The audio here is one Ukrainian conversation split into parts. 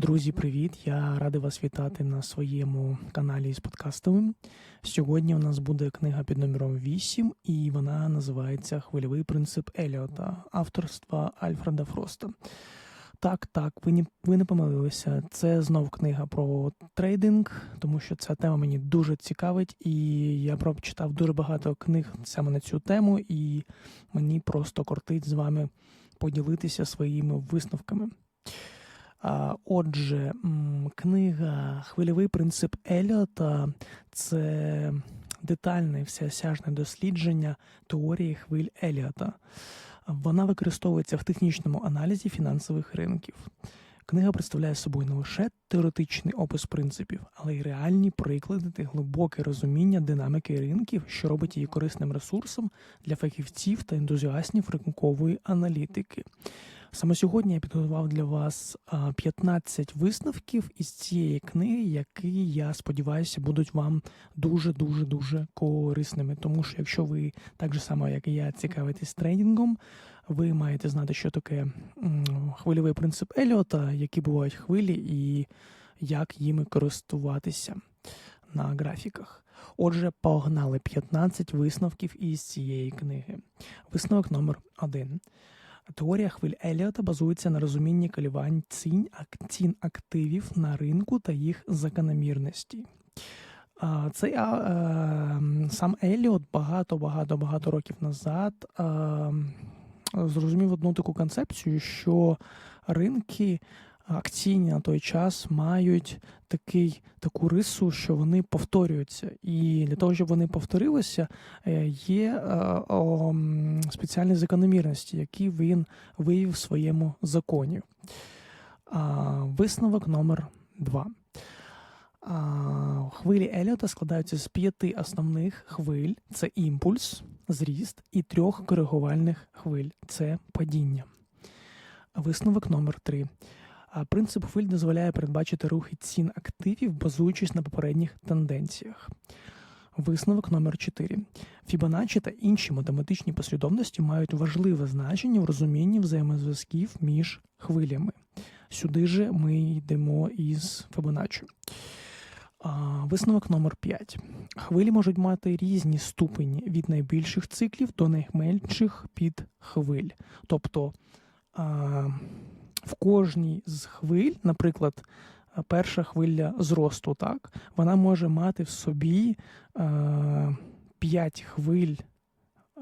Друзі, привіт! Я радий вас вітати на своєму каналі з подкастовим. Сьогодні у нас буде книга під номером 8, і вона називається Хвильовий принцип Еліота авторства Альфреда Фроста. Так, так, ви не, ви не помилилися. Це знов книга про трейдинг, тому що ця тема мені дуже цікавить, і я прочитав дуже багато книг саме на цю тему, і мені просто кортить з вами поділитися своїми висновками. Отже, книга Хвильовий принцип Еліота це детальне всеосяжне дослідження теорії хвиль Еліота. Вона використовується в технічному аналізі фінансових ринків. Книга представляє собою не лише теоретичний опис принципів, але й реальні приклади та глибоке розуміння динаміки ринків, що робить її корисним ресурсом для фахівців та ентузіастів ринкової аналітики. Саме сьогодні я підготував для вас а, 15 висновків із цієї книги, які я сподіваюся будуть вам дуже дуже дуже корисними. Тому що якщо ви так же само, як і я, цікавитесь трейдингом, ви маєте знати, що таке хвильовий принцип Еліота, які бувають хвилі, і як їми користуватися на графіках. Отже, погнали 15 висновків із цієї книги. Висновок номер 1. Теорія хвиль Еліота базується на розумінні калівань цін, цін активів на ринку та їх закономірності. Цей е, сам Еліот багато багато багато років назад е, зрозумів одну таку концепцію, що ринки акційні на той час мають такий, таку рису, що вони повторюються. І для того, щоб вони повторилися, е, є е, спеціальні закономірності, які він виявив в своєму законі. Висновок номер два. Хвилі Еліота складаються з п'яти основних хвиль: це імпульс, зріст, і трьох коригувальних хвиль це падіння. Висновок номер три. Принцип хвиль дозволяє передбачити рухи цін активів, базуючись на попередніх тенденціях. Висновок номер 4. Фібоначчі та інші математичні послідовності мають важливе значення в розумінні взаємозв'язків між хвилями. Сюди же ми йдемо із Фібоначчі. Висновок номер 5. Хвилі можуть мати різні ступені від найбільших циклів до найменших підхвиль. Тобто в кожній з хвиль, наприклад, перша хвиля зросту, так, вона може мати в собі е, 5 хвиль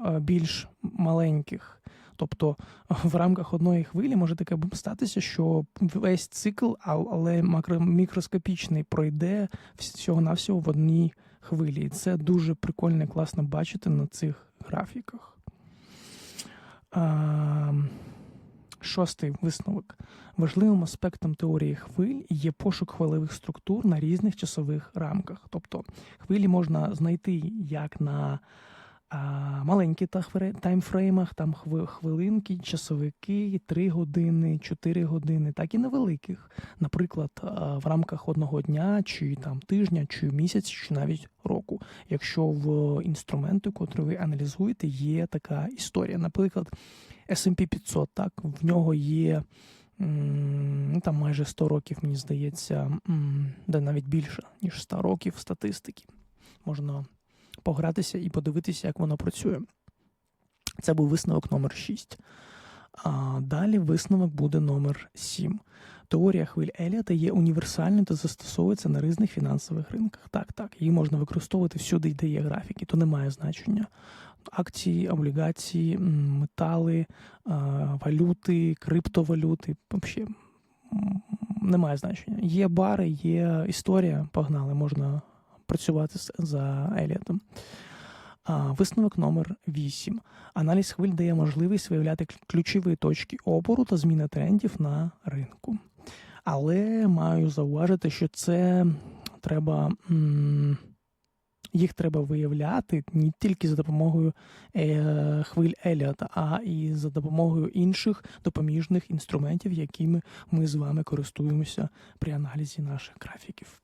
е, більш маленьких. Тобто в рамках одної хвилі може таке статися, що весь цикл, але мікроскопічний, пройде всього-навсього в одній хвилі. І це дуже прикольно і класно бачити на цих графіках. Шостий висновок. Важливим аспектом теорії хвиль є пошук хвилевих структур на різних часових рамках. Тобто хвилі можна знайти як на маленьких таймфреймах, там хвилинки, часовики, 3 години, 4 години, так і на великих. Наприклад, в рамках одного дня, чи там тижня, чи місяця, чи навіть року. Якщо в інструменти, котрий ви аналізуєте, є така історія. Наприклад, S&P 500, так, в нього є ну, там майже 100 років, мені здається, де навіть більше, ніж 100 років статистики. Можна погратися і подивитися, як воно працює. Це був висновок номер 6. А далі висновок буде номер 7. Теорія хвиль Еліота є універсальною та застосовується на різних фінансових ринках. Так, так, її можна використовувати всюди, де є графіки, то немає значення. Акції, облігації, метали, валюти, криптовалюти. Взагалі немає значення. Є бари, є історія, погнали, можна працювати за Еліотом. Висновок номер 8. Аналіз хвиль дає можливість виявляти ключові точки опору та зміни трендів на ринку. Але маю зауважити, що це треба. Їх треба виявляти не тільки за допомогою е, хвиль Еліота, а і за допомогою інших допоміжних інструментів, якими ми з вами користуємося при аналізі наших графіків.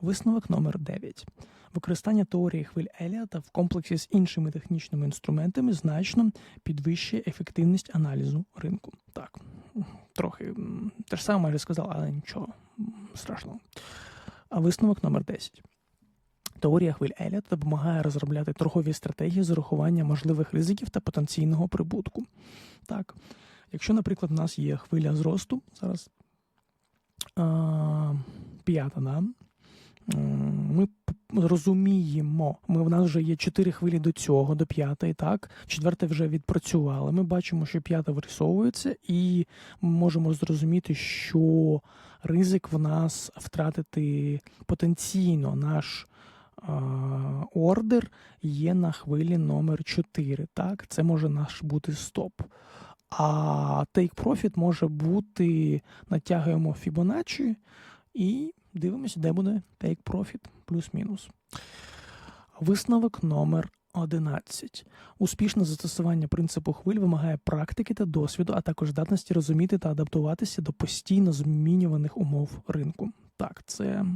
Висновок номер 9. Використання теорії хвиль Еліота в комплексі з іншими технічними інструментами значно підвищує ефективність аналізу ринку. Так, трохи те ж саме майже сказав, але нічого страшного. А висновок номер 10. Теорія хвиль Еліота допомагає розробляти торгові стратегії з урахуванням можливих ризиків та потенційного прибутку. Так, якщо, наприклад, у нас є хвиля зросту, зараз а, п'ята, да? Ми розуміємо, ми, в нас вже є чотири хвилі до цього, до п'ятої, так? Четверта вже відпрацювала. Ми бачимо, що п'ята вирисовується, і ми можемо зрозуміти, що ризик в нас втратити потенційно наш ордер є на хвилі номер 4. Так, це може наш бути стоп. А take profit може бути натягуємо Fibonacci і дивимося, де буде take profit плюс-мінус. Висновок номер 11. Успішне застосування принципу хвиль вимагає практики та досвіду, а також здатності розуміти та адаптуватися до постійно змінюваних умов ринку. Так, це,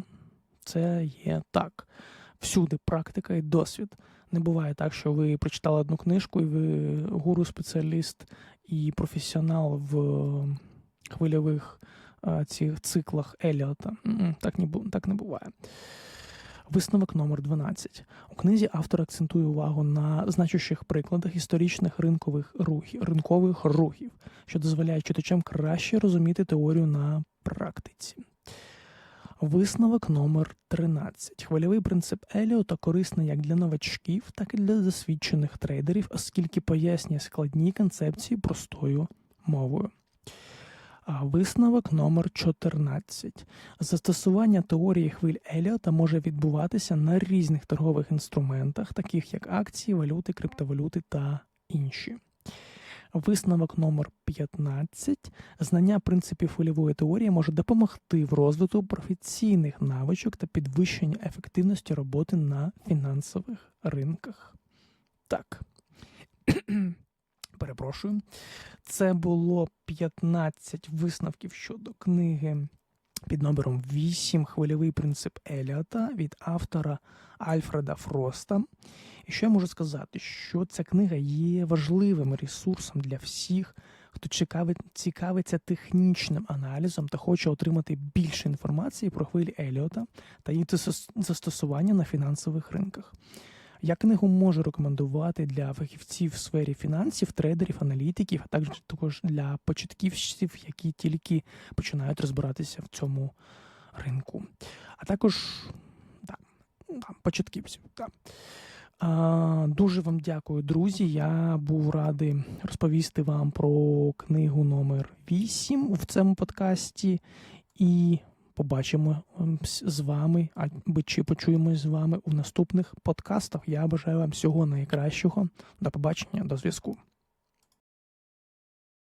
це є так. Всюди практика і досвід. Не буває так, що ви прочитали одну книжку, і ви гуру-спеціаліст і професіонал в хвильових цих циклах Еліота. Так не, так не буває. Висновок номер 12. У книзі автор акцентує увагу на значущих прикладах історичних ринкових рухів, ринкових рухів, що дозволяє читачам краще розуміти теорію на практиці. Висновок номер 13. Хвильовий принцип Еліота корисний як для новачків, так і для досвідчених трейдерів, оскільки пояснює складні концепції простою мовою. Висновок номер 14. Застосування теорії хвиль Еліота може відбуватися на різних торгових інструментах, таких як акції, валюти, криптовалюти та інші. Висновок номер 15. Знання принципів хвильової теорії може допомогти в розвитку професійних навичок та підвищенню ефективності роботи на фінансових ринках. Так. Перепрошую. Це було 15 висновків щодо книги під номером 8 Хвильовий принцип Еліота від автора Альфреда Фроста. І що я можу сказати? Що ця книга є важливим ресурсом для всіх, хто цікавиться технічним аналізом та хоче отримати більше інформації про хвилі Еліота та їх зас- застосування на фінансових ринках. Я книгу можу рекомендувати для фахівців в сфері фінансів, трейдерів, аналітиків, а також також для початківців, які тільки починають розбиратися в цьому ринку. А також да, да, початківців. Да. А, дуже вам дякую, друзі. Я був радий розповісти вам про книгу номер 8 в цьому подкасті. І побачимо ем, з вами, або чи почуємось з вами у наступних подкастах. Я бажаю вам всього найкращого. До побачення, до зв'язку.